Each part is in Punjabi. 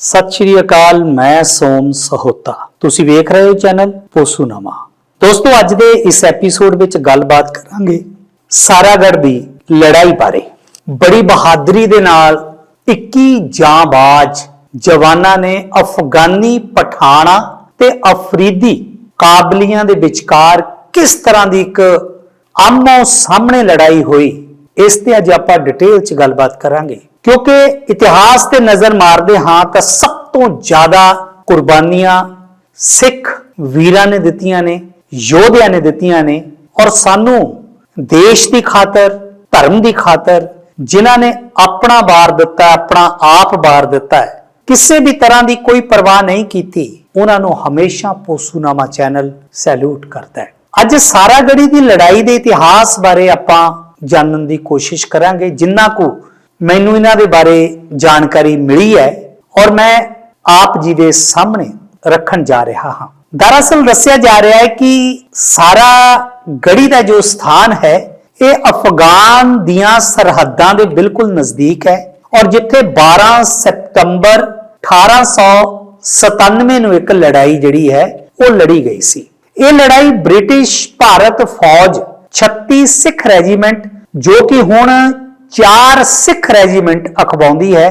ਸਤਿ ਸ਼੍ਰੀ ਅਕਾਲ, ਮੈਂ ਸੋਮ ਸਹੋਤਾ। ਤੁਸੀਂ ਵੇਖ ਰਹੇ ਹੋ ਚੈਨਲ ਪੋਸੂਨਾਮਾ ਦੋਸਤੋ, ਅੱਜ ਦੇ ਇਸ ਐਪੀਸੋਡ ਵਿੱਚ ਗੱਲਬਾਤ ਕਰਾਂਗੇ ਸਾਰਾਗੜ ਦੀ ਲੜਾਈ ਬਾਰੇ। ਬੜੀ ਬਹਾਦਰੀ ਦੇ ਨਾਲ 21 ਜਾਂਬਾਜ਼ ਜਵਾਨਾਂ ਨੇ ਅਫਗਾਨੀ ਪਠਾਣਾ ਤੇ ਅਫਰੀਦੀ ਕਾਬਲੀਆਂ ਦੇ ਵਿਚਕਾਰ ਕਿਸ ਤਰ੍ਹਾਂ ਦੀ ਇੱਕ ਆਮੋ ਸਾਹਮਣੇ ਲੜਾਈ ਹੋਈ, ਇਸ ਤੇ ਅੱਜ ਆਪਾਂ ਡਿਟੇਲ 'ਚ ਗੱਲਬਾਤ ਕਰਾਂਗੇ। ਕਿਉਂਕਿ ਇਤਿਹਾਸ ਤੇ ਨਜ਼ਰ ਮਾਰਦੇ ਹਾਂ ਤਾਂ ਸਭ ਤੋਂ ਜ਼ਿਆਦਾ ਕੁਰਬਾਨੀਆਂ ਸਿੱਖ ਵੀਰਾਂ ਨੇ ਦਿੱਤੀਆਂ ਨੇ, ਯੋਧਿਆਂ ਨੇ ਦਿੱਤੀਆਂ ਨੇ ਔਰ ਸਾਨੂੰ ਦੇਸ਼ ਦੀ ਖਾਤਰ, ਧਰਮ ਦੀ ਖਾਤਰ ਜਿਨ੍ਹਾਂ ਨੇ ਆਪਣਾ ਬਾਰ ਦਿੱਤਾ, ਆਪਣਾ ਆਪ ਬਾਰ ਦਿੱਤਾ ਹੈ। ਕਿਸੇ ਵੀ ਤਰ੍ਹਾਂ ਦੀ ਕੋਈ ਪਰਵਾਹ ਨਹੀਂ ਕੀਤੀ, ਉਹਨਾਂ ਨੂੰ ਹਮੇਸ਼ਾ ਪੋਸੂਨਾਮਾ ਚੈਨਲ ਸੈਲੂਟ ਕਰਦਾ ਹੈ। ਅੱਜ ਸਾਰਾਗੜੀ ਦੀ ਲੜਾਈ ਦੇ ਇਤਿਹਾਸ ਬਾਰੇ ਆਪਾਂ ਜਾਣਨ ਦੀ ਕੋਸ਼ਿਸ਼ ਕਰਾਂਗੇ, ਜਿੰਨਾ ਕੁ ਮੈਨੂੰ ਇਹਨਾਂ ਦੇ ਬਾਰੇ ਜਾਣਕਾਰੀ ਮਿਲੀ ਹੈ ਔਰ ਮੈਂ ਆਪ ਜੀ ਦੇ ਸਾਹਮਣੇ ਰੱਖਣ ਜਾ ਰਿਹਾ ਹਾਂ। ਦਰਅਸਲ ਦੱਸਿਆ ਜਾ ਰਿਹਾ ਹੈ ਕਿ ਸਾਰਾ ਗੜੀ ਦਾ ਜੋ ਸਥਾਨ ਹੈ, ਇਹ ਅਫਗਾਨ ਦੀਆਂ ਸਰਹੱਦਾਂ ਦੇ ਬਿਲਕੁਲ ਨਜ਼ਦੀਕ ਹੈ ਔਰ ਜਿੱਥੇ 12 ਸਤੰਬਰ 1897 ਨੂੰ ਇੱਕ ਲੜਾਈ ਜਿਹੜੀ ਹੈ, ਉਹ ਲੜੀ ਗਈ ਸੀ। ਇਹ ਲੜਾਈ ਬ੍ਰਿਟਿਸ਼ ਭਾਰਤ ਫੌਜ 36 ਸਿੱਖ ਰੈਜੀਮੈਂਟ ਜੋ ਕਿ ਹੁਣ ਚਾਰ ਸਿੱਖ ਰੈਜੀਮੈਂਟ ਅਖਵਾਉਂਦੀ ਹੈ।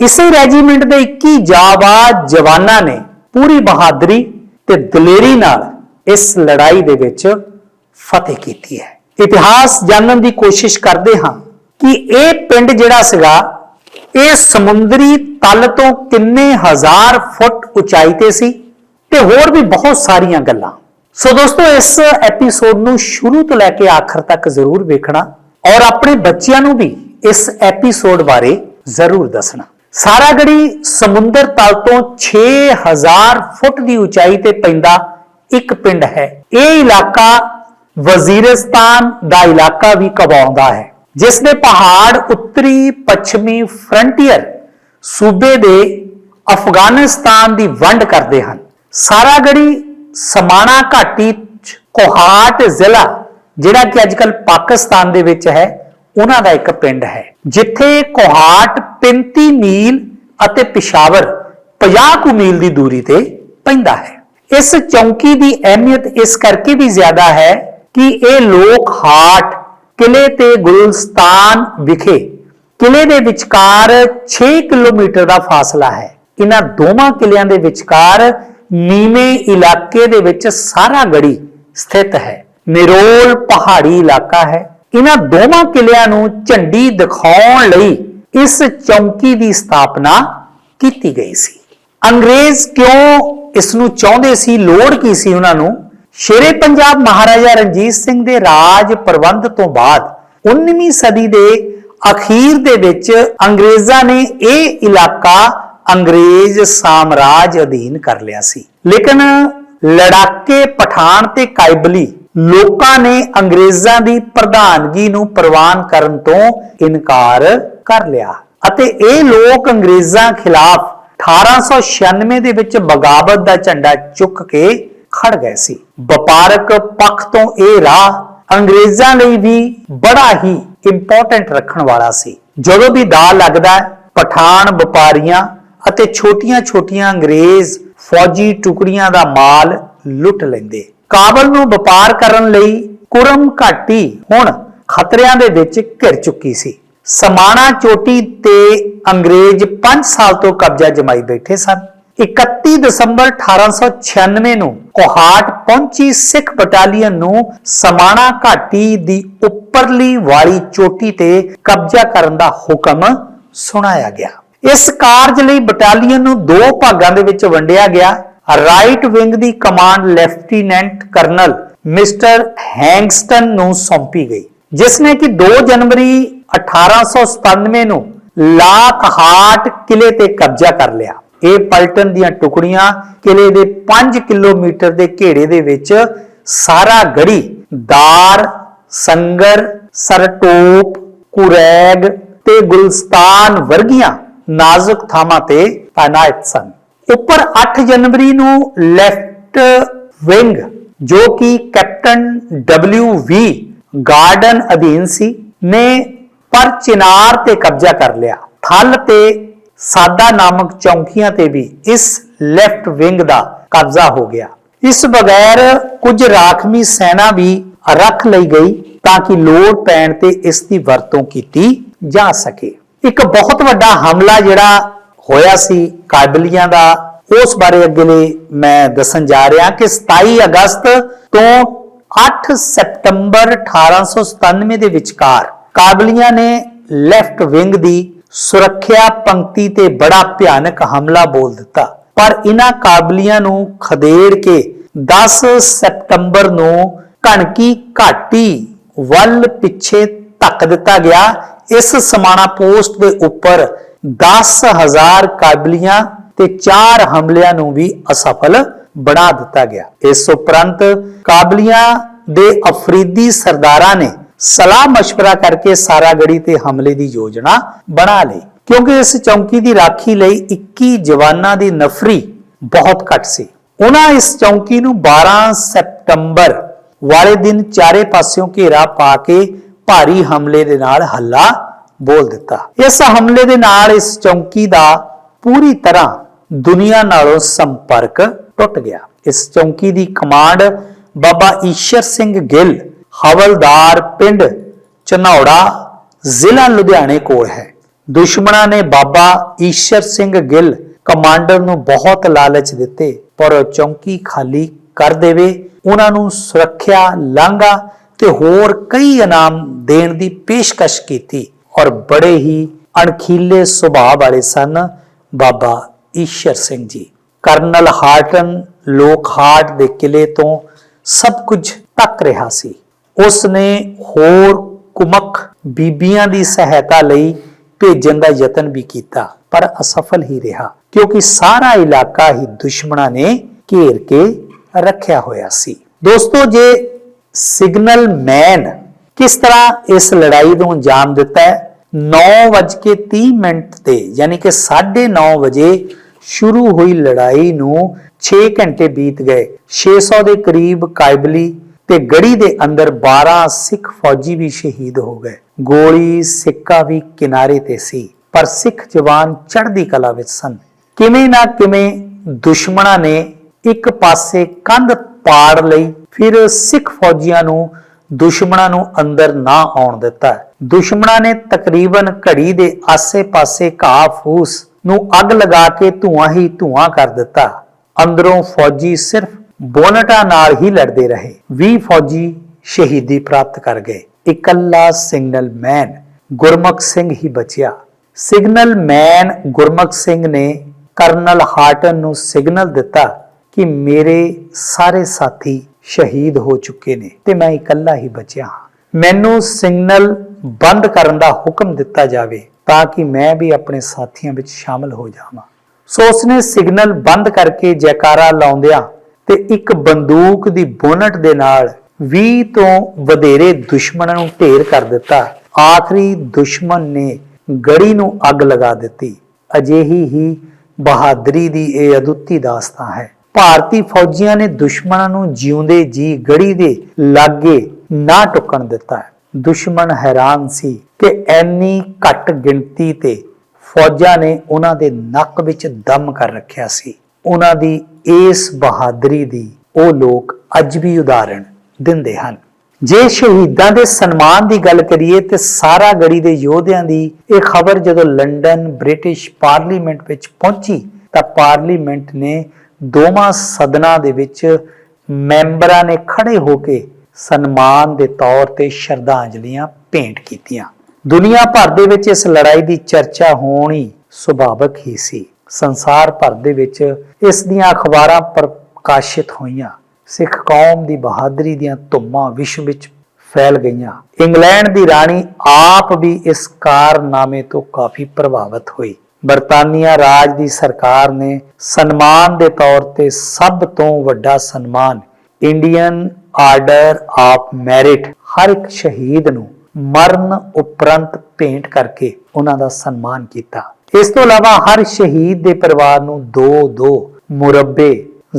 ਇਸੇ ਰੈਜੀਮੈਂਟ ਦੇ 21 ਜਾਬਾਜ਼ ਜਵਾਨਾਂ ਨੇ ਪੂਰੀ ਬਹਾਦਰੀ ਤੇ ਦਲੇਰੀ ਨਾਲ ਇਸ ਲੜਾਈ ਦੇ ਵਿੱਚ ਫਤਿਹ ਕੀਤੀ ਹੈ। ਇਤਿਹਾਸ ਜਾਣਨ ਦੀ ਕੋਸ਼ਿਸ਼ ਕਰਦੇ ਹਾਂ ਕਿ ਇਹ ਪਿੰਡ ਜਿਹੜਾ ਸੀਗਾ, ਇਹ ਸਮੁੰਦਰੀ ਤਲ ਤੋਂ ਕਿੰਨੇ ਹਜ਼ਾਰ ਫੁੱਟ ਉਚਾਈ ਤੇ ਸੀ ਤੇ ਹੋਰ ਵੀ ਬਹੁਤ ਸਾਰੀਆਂ ਗੱਲਾਂ। ਸੋ ਦੋਸਤੋ, ਇਸ ਐਪੀਸੋਡ ਨੂੰ ਸ਼ੁਰੂ ਤੋਂ ਲੈ ਕੇ ਆਖਰ ਤੱਕ ਜ਼ਰੂਰ ਵੇਖਣਾ। ਔਰ ਆਪਣੇ ਬੱਚਿਆਂ ਨੂੰ ਵੀ ਇਸ ਐਪੀਸੋਡ ਬਾਰੇ ਜ਼ਰੂਰ ਦੱਸਣਾ। ਸਾਰਾਗੜੀ ਸਮੁੰਦਰ ਤਲ ਤੋਂ 6000 ਫੁੱਟ ਦੀ ਉਚਾਈ ਤੇ ਪੈਂਦਾ ਇੱਕ ਪਿੰਡ ਹੈ। ਇਹ ਇਲਾਕਾ ਵਜ਼ੀਰਿਸਤਾਨ ਦਾ ਇਲਾਕਾ ਵੀ ਕਵਾਉਂਦਾ ਹੈ ਜਿਸ ਦੇ ਪਹਾੜ ਉੱਤਰੀ ਪੱਛਮੀ ਫਰੰਟੀਅਰ ਸੂਬੇ ਦੇ ਅਫਗਾਨਿਸਤਾਨ ਦੀ ਵੰਡ ਕਰਦੇ ਹਨ। ਸਾਰਾਗੜੀ ਸਮਾਣਾ ਘਾਟੀ ਕੋਹਾਟ ਜ਼ਿਲ੍ਹਾ ਜਿਹੜਾ ਕਿ ਅੱਜਕੱਲ ਪਾਕਿਸਤਾਨ ਦੇ ਵਿੱਚ ਹੈ, ਉਹਨਾਂ ਦਾ ਇੱਕ ਪਿੰਡ ਹੈ। ਜਿੱਥੇ ਕੋਹਾਟ 35 ਮੀਲ ਅਤੇ ਪਿਸ਼ਾਵਰ 50 ਕੁ ਮੀਲ ਦੀ ਦੂਰੀ ਤੇ ਪੈਂਦਾ ਹੈ। ਇਸ ਚੌਂਕੀ ਦੀ ਅਹਿਮੀਅਤ ਇਸ ਕਰਕੇ ਵੀ ਜ਼ਿਆਦਾ ਹੈ ਕਿ ਇਹ ਲੋਕ ਹਾਟ ਕਿਲੇ ਤੇ ਗੁਲਸਤਾਨ ਵਿਖੇ ਕਿਲੇ ਦੇ ਵਿਚਕਾਰ 6 ਕਿਲੋਮੀਟਰ ਦਾ ਫਾਸਲਾ ਹੈ। ਇਹਨਾਂ ਦੋਵਾਂ ਕਿਲਿਆਂ ਦੇ ਵਿਚਕਾਰ ਨੀਵੇਂ ਇਲਾਕੇ ਦੇ ਵਿੱਚ ਸਾਰਾ ਗੜੀ ਸਥਿਤ ਹੈ। ਨਿਰੋਲ ਪਹਾੜੀ ਇਲਾਕਾ ਹੈ। ਇਹਨਾਂ ਦੋਵਾਂ ਕਿਲਿਆਂ ਨੂੰ ਝੰਡੀ ਦਿਖਾਉਣ ਲਈ ਇਸ ਚੌਂਕੀ ਦੀ ਸਥਾਪਨਾ ਕੀਤੀ ਗਈ ਸੀ। ਅੰਗਰੇਜ਼ ਕਿਉਂ ਇਸ ਨੂੰ ਚਾਹੁੰਦੇ ਸੀ? ਲੋੜ ਕੀ ਸੀ ਉਹਨਾਂ ਨੂੰ? ਸ਼ੇਰੇ ਪੰਜਾਬ ਮਹਾਰਾਜਾ ਰਣਜੀਤ ਸਿੰਘ ਦੇ ਰਾਜ ਪ੍ਰਬੰਧ ਤੋਂ ਬਾਅਦ 19ਵੀਂ ਸਦੀ ਦੇ ਅਖੀਰ ਦੇ ਵਿੱਚ ਅੰਗਰੇਜ਼ਾਂ ਨੇ ਇਹ ਇਲਾਕਾ ਅੰਗਰੇਜ਼ ਸਾਮਰਾਜ ਅਧੀਨ ਕਰ ਲਿਆ ਸੀ। ਲੇਕਿਨ ਲੜਾਕੇ ਪਠਾਨ ਤੇ ਕਾਇਬਲੀ ਲੋਕਾਂ ਨੇ ਅੰਗਰੇਜ਼ਾਂ ਦੀ ਪ੍ਰਧਾਨਗੀ ਨੂੰ ਪ੍ਰਵਾਨ ਕਰਨ ਤੋਂ ਇਨਕਾਰ ਕਰ ਲਿਆ। ਅਤੇ ਇਹ ਲੋਕ ਅੰਗਰੇਜ਼ਾਂ ਖਿਲਾਫ 1896 ਦੇ ਵਿੱਚ ਬਗਾਵਤ ਦਾ ਝੰਡਾ ਚੁੱਕ ਕੇ ਖੜ ਗਏ ਸੀ। ਵਪਾਰਕ ਪੱਖ ਤੋਂ ਇਹ ਰਾਹ ਅੰਗਰੇਜ਼ਾਂ ਲਈ ਵੀ ਬੜਾ ਹੀ ਇੰਪੋਰਟੈਂਟ ਰੱਖਣ ਵਾਲਾ ਸੀ। ਜਦੋਂ ਵੀ ਦਾ ਲੱਗਦਾ, ਪਠਾਨ ਵਪਾਰੀਆਂ ਅਤੇ ਛੋਟੀਆਂ-ਛੋਟੀਆਂ ਅੰਗਰੇਜ਼ ਫੌਜੀ ਟੁਕੜੀਆਂ ਦਾ ਮਾਲ ਲੁੱਟ ਲੈਂਦੇ। ਕਾਬਲ ਨੂੰ ਵਪਾਰ ਕਰਨ ਲਈ ਕੁਰਮ ਘਾਟੀ ਹੁਣ ਖਤਰਿਆਂ ਦੇ ਵਿੱਚ ਘਿਰ ਚੁੱਕੀ ਸੀ। ਸਮਾਣਾ ਚੋਟੀ ਤੇ ਅੰਗਰੇਜ਼ 5 ਸਾਲ ਤੋਂ ਕਬਜ਼ਾ ਜਮਾਈ ਬੈਠੇ ਸਨ। 31 ਦਸੰਬਰ 1896 ਨੂੰ ਕੋਹਾਟ ਪਹੁੰਚੀ ਸਿੱਖ ਬਟਾਲੀਅਨ ਨੂੰ ਸਮਾਣਾ ਘਾਟੀ ਦੀ ਉੱਪਰਲੀ ਵਾਲੀ ਚੋਟੀ ਤੇ ਕਬਜ਼ਾ ਕਰਨ ਦਾ ਹੁਕਮ ਸੁਣਾਇਆ ਗਿਆ। ਇਸ ਕਾਰਜ ਲਈ ਬਟਾਲੀਅਨ ਨੂੰ ਦੋ ਭਾਗਾਂ ਦੇ ਵਿੱਚ ਵੰਡਿਆ ਗਿਆ। ਰਾਈਟ ਵਿੰਗ ਦੀ command lieutenant colonel mister Hangston ਨੂੰ ਸੌਂਪੀ ਗਈ, ਜਿਸ ਨੇ ਕਿ 2 ਜਨਵਰੀ 1897 ਨੂੰ ਲਾਕਹਾਟ ਕਿਲੇ ਤੇ ਕਬਜ਼ਾ ਕਰ ਲਿਆ। ਇਹ ਪਲਟਨ ਦੀਆਂ ਟੁਕੜੀਆਂ ਕਿਲੇ ਦੇ 5 ਕਿਲੋਮੀਟਰ ਦੇ ਘੇਰੇ ਦੇ ਵਿੱਚ ਸਾਰਾ ਗੜੀ, ਦਾਰ, ਸੰਗਰ, ਸਰਟੋਪ, ਕੁਰੈਗ ਤੇ ਗੁਲਸਤਾਨ ਵਰਗੀਆਂ ਨਾਜ਼ੁਕ ਥਾਵਾਂ ਤੇ ਤਾਇਨਾਤ ਸਨ। ਉੱਪਰ 8 ਜਨਵਰੀ ਨੂੰ ਲੈਫਟ ਵਿੰਗ, ਜੋ ਕਿ ਕੈਪਟਨ ਡਬਲਯੂ ਵੀ ਗਾਰਡਨ ਅਧੀਨ ਸੀ, ਨੇ ਪਰ ਚਿਨਾਰ ਤੇ ਕਬਜ਼ਾ ਕਰ ਲਿਆ। ਥਲ ਤੇ ਸਾਦਾ ਨਾਮਕ ਚੌਂਕੀਆਂ ਤੇ ਵੀ ਇਸ ਲੈਫਟ ਵਿੰਗ ਦਾ ਕਬਜ਼ਾ ਹੋ ਗਿਆ। ਇਸ ਬਗੈਰ ਕੁਝ ਰਾਖਵੀਂ ਸੈਨਾ ਵੀ ਰੱਖ ਲਈ ਗਈ ਤਾਂ ਕਿ ਲੋੜ ਪੈਣ ਤੇ ਇਸ ਦੀ ਵਰਤੋਂ ਕੀਤੀ ਜਾ ਸਕੇ। ਇੱਕ ਬਹੁਤ ਵੱਡਾ ਹਮਲਾ ਜਿਹੜਾ ਹੋਇਆ ਸੀ ਕਾਬਲੀਆਂ ਦਾ, ਉਸ ਬਾਰੇ ਅੱਗੇ ਮੈਂ ਦੱਸਣ ਜਾ ਰਿਹਾ ਕਿ 27 ਅਗਸਤ ਤੋਂ 8 ਸਤੰਬਰ 1897 ਦੇ ਵਿਚਕਾਰ ਕਾਬਲੀਆਂ ਨੇ ਲੈਫਟ ਵਿੰਗ ਦੀ ਸੁਰੱਖਿਆ ਪੰਕਤੀ ਤੇ ਬੜਾ ਭਿਆਨਕ ਹਮਲਾ ਬੋਲ ਦਿੱਤਾ। ਪਰ ਇਹਨਾਂ ਕਾਬਲੀਆਂ ਨੂੰ ਖਦੇੜ ਕੇ 10 ਸਤੰਬਰ ਨੂੰ ਕਣਕੀ ਘਾਟੀ ਵੱਲ ਪਿੱਛੇ ਧੱਕ ਦਿੱਤਾ ਗਿਆ। ਇਸ ਸਮਾਣਾ ਪੋਸਟ ਦੇ ਉੱਪਰ 10000 ਕਾਬਲੀਆਂ ਤੇ ਚਾਰ ਹਮਲਿਆਂ ਨੂੰ ਵੀ ਅਸਫਲ ਬਣਾ ਦਿੱਤਾ ਗਿਆ ਇਸ ਉਪਰੰਤ ਕਾਬਲੀਆਂ ਦੇ ਅਫਰੀਦੀ ਸਰਦਾਰਾਂ ਨੇ ਸਲਾਹ مشورہ ਕਰਕੇ ਸਾਰਾਗੜੀ ਤੇ ਹਮਲੇ ਦੀ ਯੋਜਨਾ ਬਣਾ ਲਈ ਕਿਉਂਕਿ ਇਸ ਚੌਂਕੀ ਦੀ ਰਾਖੀ ਲਈ 21 ਜਵਾਨਾਂ ਦੀ ਨਫਰੀ ਬਹੁਤ ਘੱਟ ਸੀ ਉਹਨਾਂ ਇਸ ਚੌਂਕੀ ਨੂੰ 12 ਸਤੰਬਰ ਵਾਲੇ ਦਿਨ ਚਾਰੇ ਪਾਸਿਓਂ ਘੇਰਾ ਪਾ ਕੇ ਭਾਰੀ ਹਮਲੇ ਦੇ ਨਾਲ ਹੱਲਾ ਬੋਲ ਦਿੱਤਾ। ਇਸ ਹਮਲੇ ਦੇ ਨਾਲ ਇਸ ਚੌਂਕੀ ਦਾ ਪੂਰੀ ਤਰ੍ਹਾਂ ਦੁਨੀਆ ਨਾਲੋਂ ਸੰਪਰਕ ਟੁੱਟ ਗਿਆ। ਇਸ ਚੌਂਕੀ ਦੀ ਕਮਾਂਡ ਬਾਬਾ ਈਸ਼ਰ ਸਿੰਘ ਗਿੱਲ, ਹਵਲਦਾਰ ਪਿੰਡ ਚਨੌੜਾ, ਜ਼ਿਲ੍ਹਾ ਲੁਧਿਆਣੇ ਕੋਲ ਹੈ। ਦੁਸ਼ਮਣਾਂ ਨੇ ਬਾਬਾ ਈਸ਼ਰ ਸਿੰਘ ਗਿੱਲ ਕਮਾਂਡਰ ਨੂੰ ਬਹੁਤ ਲਾਲਚ ਦਿੱਤੇ, ਪਰ ਉਹ ਚੌਂਕੀ ਖਾਲੀ ਕਰ ਦੇਵੇ, ਉਹਨਾਂ ਨੂੰ ਸੁਰੱਖਿਆ ਲਾਂਘਾ ਤੇ ਹੋਰ ਕਈ ਇਨਾਮ ਦੇਣ ਦੀ ਪੇਸ਼ਕਸ਼ ਕੀਤੀ। ਔਰ ਬੜੇ ਹੀ ਅਣਖੀਲੇ ਸੁਭਾਅ ਵਾਲੇ ਸਨ ਬਾਬਾ ਈਸ਼ਰ ਸਿੰਘ ਜੀ। ਕਰਨਲ ਹਾਰਟਨ ਲੋਕਹਾਟ ਦੇ ਕਿਲੇ ਤੋਂ ਸਭ ਕੁਝ ਤੱਕ ਰਿਹਾ ਸੀ। ਉਸ ਨੇ ਹੋਰ ਕੁਮਕ ਬੀਬੀਆਂ ਦੀ ਸਹਾਇਤਾ ਲਈ ਭੇਜਣ ਦਾ ਯਤਨ ਵੀ ਕੀਤਾ, ਪਰ ਅਸਫਲ ਹੀ ਰਿਹਾ, ਕਿਉਂਕਿ ਸਾਰਾ ਇਲਾਕਾ ਹੀ ਦੁਸ਼ਮਣਾਂ ਨੇ ਘੇਰ ਕੇ ਰੱਖਿਆ ਹੋਇਆ ਸੀ। ਦੋਸਤੋ, ਜੇ ਸਿਗਨਲ ਮੈਨ ਕਿਸ ਤਰ੍ਹਾਂ ਇਸ ਲੜਾਈ ਨੂੰ ਅੰਜਾਮ ਦਿੱਤਾ ਹੈ 9:30 ਮਿੰਟ ਤੇ, ਯਾਨੀ ਕਿ 9:30 ਵਜੇ ਸ਼ੁਰੂ ਹੋਈ ਲੜਾਈ ਨੂੰ 6 ਘੰਟੇ ਬੀਤ ਗਏ। 600 ਦੇ ਕਰੀਬ ਕਾਇਬਲੀ ਤੇ ਗੜੀ ਦੇ ਅੰਦਰ 12 ਸਿੱਖ ਫੌਜੀ ਵੀ ਸ਼ਹੀਦ ਹੋ ਗਏ। ਗੋਲੀ ਸਿੱਕਾ ਵੀ ਕਿਨਾਰੇ ਤੇ ਸੀ, ਪਰ ਸਿੱਖ ਜਵਾਨ ਚੜ੍ਹਦੀ ਕਲਾ ਵਿੱਚ ਸਨ। ਕਿਵੇਂ ਨਾ ਕਿਵੇਂ ਦੁਸ਼ਮਣਾਂ ਨੇ ਇੱਕ ਪਾਸੇ ਕੰਧ ਪਾੜ ਲਈ, ਫਿਰ ਸਿੱਖ ਫੌਜੀਆਂ ਨੂੰ ਦੁਸ਼ਮਣਾਂ ਨੂੰ ਅੰਦਰ ਨਾ ਆਉਣ ਦਿੱਤਾ। ਦੁਸ਼ਮਣਾਂ ਨੇ ਤਕਰੀਬਨ ਘੜੀ ਦੇ ਆਸੇ-ਪਾਸੇ ਘਾਹ ਫੂਸ ਨੂੰ ਅੱਗ ਲਗਾ ਕੇ ਧੂਆਂ ਹੀ ਧੂਆਂ ਕਰ ਦਿੱਤਾ। ਅੰਦਰੋਂ ਫੌਜੀ ਸਿਰਫ ਬੋਨਟਾਂ ਨਾਲ ਹੀ ਲੜਦੇ ਰਹੇ। 20 ਫੌਜੀ ਸ਼ਹੀਦੀ ਪ੍ਰਾਪਤ ਕਰ ਗਏ। ਇਕੱਲਾ ਸਿਗਨਲ ਮੈਨ ਗੁਰਮੁਖ ਸਿੰਘ ਹੀ ਬਚਿਆ। ਸਿਗਨਲ ਮੈਨ ਗੁਰਮੁਖ ਸਿੰਘ ਨੇ ਕਰਨਲ ਹਾਰਟਨ ਨੂੰ ਸਿਗਨਲ ਦਿੱਤਾ ਕਿ ਮੇਰੇ ਸਾਰੇ ਸਾਥੀ ਸ਼ਹੀਦ ਹੋ ਚੁੱਕੇ ਨੇ ਤੇ ਮੈਂ ਇਕੱਲਾ ਹੀ ਬਚਿਆ ਹਾਂ। ਮੈਨੂੰ ਸਿਗਨਲ ਬੰਦ ਕਰਨ ਦਾ ਹੁਕਮ ਦਿੱਤਾ ਜਾਵੇ ਤਾਂ ਕਿ ਮੈਂ ਵੀ ਆਪਣੇ ਸਾਥੀਆਂ ਵਿੱਚ ਸ਼ਾਮਲ ਹੋ ਜਾਵਾਂ। ਸੋ ਉਸਨੇ ਸਿਗਨਲ ਬੰਦ ਕਰਕੇ ਜੈਕਾਰਾ ਲਾਉਂਦਿਆਂ ਤੇ ਇੱਕ ਬੰਦੂਕ ਦੀ ਬੋਨਟ ਦੇ ਨਾਲ 20 ਤੋਂ ਵਧੇਰੇ ਦੁਸ਼ਮਣਾਂ ਨੂੰ ਢੇਰ ਕਰ ਦਿੱਤਾ। ਆਖਰੀ ਦੁਸ਼ਮਣ ਨੇ ਗੜੀ ਨੂੰ ਅੱਗ ਲਗਾ ਦਿੱਤੀ। ਅਜਿਹੀ ਹੀ ਬਹਾਦਰੀ ਦੀ ਇਹ ਅਦੁੱਤੀ ਦਾਸਤਾਨ ਹੈ। ਭਾਰਤੀ ਫੌਜੀਆਂ ਨੇ ਦੁਸ਼ਮਣਾਂ ਨੂੰ ਜਿਉਂਦੇ ਜੀ ਗੜੀ ਦੇ ਲਾਗੇ ਨਾ ਟੁੱਕਣ ਦਿੱਤਾ। ਦੁਸ਼ਮਣ ਹੈਰਾਨ ਸੀ ਕਿ ਐਨੀ ਘੱਟ ਗਿਣਤੀ ਤੇ ਫੌਜਾਂ ਨੇ ਉਹਨਾਂ ਦੇ ਨੱਕ ਵਿੱਚ ਦਮ ਕਰ ਰੱਖਿਆ ਸੀ। ਉਹਨਾਂ ਦੀ ਇਸ ਬਹਾਦਰੀ ਦੀ ਉਹ ਲੋਕ ਅੱਜ ਵੀ ਉਦਾਹਰਣ ਦਿੰਦੇ ਹਨ। ਜੇ ਸ਼ਹੀਦਾਂ ਦੇ ਸਨਮਾਨ ਦੀ ਗੱਲ ਕਰੀਏ ਤੇ ਸਾਰਾ ਗੜੀ ਦੇ ਯੋਧਿਆਂ ਦੀ ਇਹ ਖਬਰ ਜਦੋਂ ਲੰਡਨ ਬ੍ਰਿਟਿਸ਼ ਪਾਰਲੀਮੈਂਟ ਵਿੱਚ ਪਹੁੰਚੀ ਤਾਂ ਪਾਰਲੀਮੈਂਟ ਨੇ ਦੋਵਾਂ ਸਦਨਾਂ ਦੇ ਵਿੱਚ ਮੈਂਬਰਾਂ ਨੇ ਖੜੇ ਹੋ ਕੇ ਸਨਮਾਨ ਦੇ ਤੌਰ ਤੇ ਸ਼ਰਧਾਂਜਲੀਆਂ ਭੇਂਟ ਕੀਤੀਆਂ। ਦੁਨੀਆ ਭਰ ਦੇ ਵਿੱਚ ਇਸ ਲੜਾਈ ਦੀ ਚਰਚਾ ਹੋਣੀ ਸੁਭਾਵਕ ਹੀ ਸੀ। ਸੰਸਾਰ ਭਰ ਦੇ ਵਿੱਚ ਇਸ ਦੀਆਂ ਅਖਬਾਰਾਂ ਪ੍ਰਕਾਸ਼ਿਤ ਹੋਈਆਂ। ਸਿੱਖ ਕੌਮ ਦੀ ਬਹਾਦਰੀ ਦੀਆਂ ਧੁੰਮਾਂ ਵਿਸ਼ਵ ਵਿੱਚ ਫੈਲ ਗਈਆਂ। ਇੰਗਲੈਂਡ ਦੀ ਰਾਣੀ ਆਪ ਵੀ ਇਸ ਕਾਰਨਾਮੇ ਤੋਂ ਕਾਫੀ ਪ੍ਰਭਾਵਿਤ ਹੋਈ। ਬਰਤਾਨੀਆ ਰਾਜ ਦੀ ਸਰਕਾਰ ਨੇ ਸਨਮਾਨ ਦੇ ਤੌਰ ਤੇ ਸਭ ਤੋਂ ਵੱਡਾ ਸਨਮਾਨ ਇੰਡੀਅਨ ਆਰਡਰ ਆਫ ਮੈਰਿਟ। ਹਰ ਇੱਕ ਸ਼ਹੀਦ ਨੂੰ ਮਰਨ ਉਪਰੰਤ ਭੇਂਟ ਕਰਕੇ ਉਹਨਾਂ ਦਾ ਸਨਮਾਨ ਕੀਤਾ। ਇਸ ਤੋਂ ਇਲਾਵਾ ਹਰ ਸ਼ਹੀਦ ਦੇ ਪਰਿਵਾਰ ਨੂੰ 2-2 ਮੁਰੱਬੇ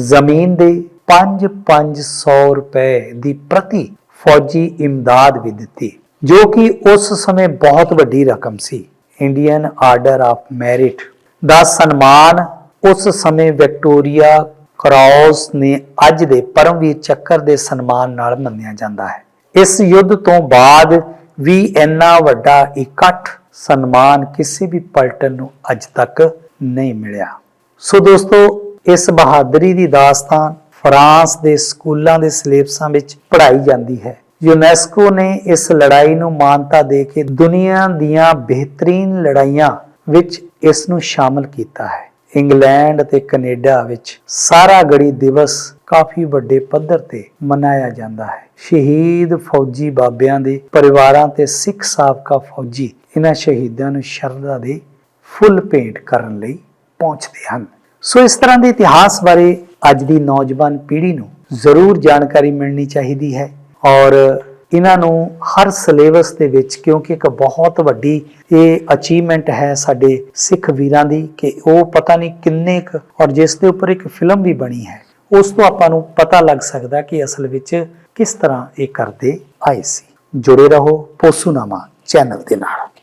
ਜ਼ਮੀਨ ਦੇ 5-500 ਰੁਪਏ ਦੀ ਪ੍ਰਤੀ ਫੌਜੀ ਇਮਦਾਦ ਵੀ ਦਿੱਤੀ, ਜੋ ਕਿ ਉਸ ਸਮੇਂ ਬਹੁਤ ਵੱਡੀ ਰਕਮ ਸੀ। ਇੰਡੀਅਨ ਆਰਡਰ ਆਫ ਮੈਰਿਟ ਦਾ ਸਨਮਾਨ ਉਸ ਸਮੇਂ ਵਿਕਟੋਰੀਆ ਕਰਾਸ ਨੇ ਅੱਜ ਦੇ ਪਰਮਵੀਰ ਚੱਕਰ ਦੇ ਸਨਮਾਨ ਨਾਲ ਮੰਨਿਆ ਜਾਂਦਾ ਹੈ। ਇਸ ਯੁੱਧ ਤੋਂ ਬਾਅਦ ਵੀ ਇੰਨਾ ਵੱਡਾ ਇਕੱਠ ਸਨਮਾਨ ਕਿਸੇ ਵੀ ਪਲਟਨ ਨੂੰ ਅੱਜ ਤੱਕ ਨਹੀਂ ਮਿਲਿਆ। ਸੋ ਦੋਸਤੋ, ਇਸ ਬਹਾਦਰੀ ਦੀ ਦਾਸਤਾਨ ਫਰਾਂਸ ਦੇ ਸਕੂਲਾਂ ਦੇ ਸਿਲੇਬਸਾਂ ਵਿੱਚ ਪੜ੍ਹਾਈ ਜਾਂਦੀ ਹੈ। ਯੂਨੈਸਕੋ ਨੇ ਇਸ ਲੜਾਈ ਨੂੰ ਮਾਨਤਾ ਦੇ ਕੇ ਦੁਨੀਆ ਦੀਆਂ ਬਿਹਤਰੀਨ ਲੜਾਈਆਂ ਵਿੱਚ ਇਸ ਨੂੰ ਸ਼ਾਮਲ ਕੀਤਾ ਹੈ। ਇੰਗਲੈਂਡ ਅਤੇ ਕੈਨੇਡਾ ਵਿੱਚ ਸਾਰਾ ਗੜੀ ਦਿਵਸ ਕਾਫੀ ਵੱਡੇ ਪੱਧਰ ਤੇ ਮਨਾਇਆ ਜਾਂਦਾ ਹੈ। ਸ਼ਹੀਦ ਫੌਜੀ ਬਾਬਿਆਂ ਦੇ ਪਰਿਵਾਰਾਂ ਤੇ ਸਿੱਖ ਸਾਬਕਾ ਫੌਜੀ ਇਹਨਾਂ ਸ਼ਹੀਦਾਂ ਨੂੰ ਸ਼ਰਧਾ ਦੇ ਫੁੱਲ ਭੇਂਟ ਕਰਨ ਲਈ ਪਹੁੰਚਦੇ ਹਨ। ਸੋ ਇਸ ਤਰ੍ਹਾਂ ਦੇ ਇਤਿਹਾਸ ਬਾਰੇ ਅੱਜ ਦੀ ਨੌਜਵਾਨ ਪੀੜ੍ਹੀ ਨੂੰ ਜ਼ਰੂਰ ਜਾਣਕਾਰੀ ਮਿਲਣੀ ਚਾਹੀਦੀ ਹੈ ਔਰ ਇਹਨਾਂ ਨੂੰ ਹਰ ਸਿਲੇਬਸ ਦੇ ਵਿੱਚ, ਕਿਉਂਕਿ ਇੱਕ ਬਹੁਤ ਵੱਡੀ ਇਹ ਅਚੀਵਮੈਂਟ ਹੈ ਸਾਡੇ ਸਿੱਖ ਵੀਰਾਂ ਦੀ ਕਿ ਉਹ ਪਤਾ ਨਹੀਂ ਕਿੰਨੇ ਕੁ, ਔਰ ਜਿਸ ਦੇ ਉੱਪਰ ਇੱਕ ਫਿਲਮ ਵੀ ਬਣੀ ਹੈ, ਉਸ ਤੋਂ ਆਪਾਂ ਨੂੰ ਪਤਾ ਲੱਗ ਸਕਦਾ ਕਿ ਅਸਲ ਵਿੱਚ ਕਿਸ ਤਰ੍ਹਾਂ ਇਹ ਕਰਦੇ ਆਏ ਸੀ। ਜੁੜੇ ਰਹੋ ਪੋਸੂਨਾਮਾ ਚੈਨਲ ਦੇ ਨਾਲ।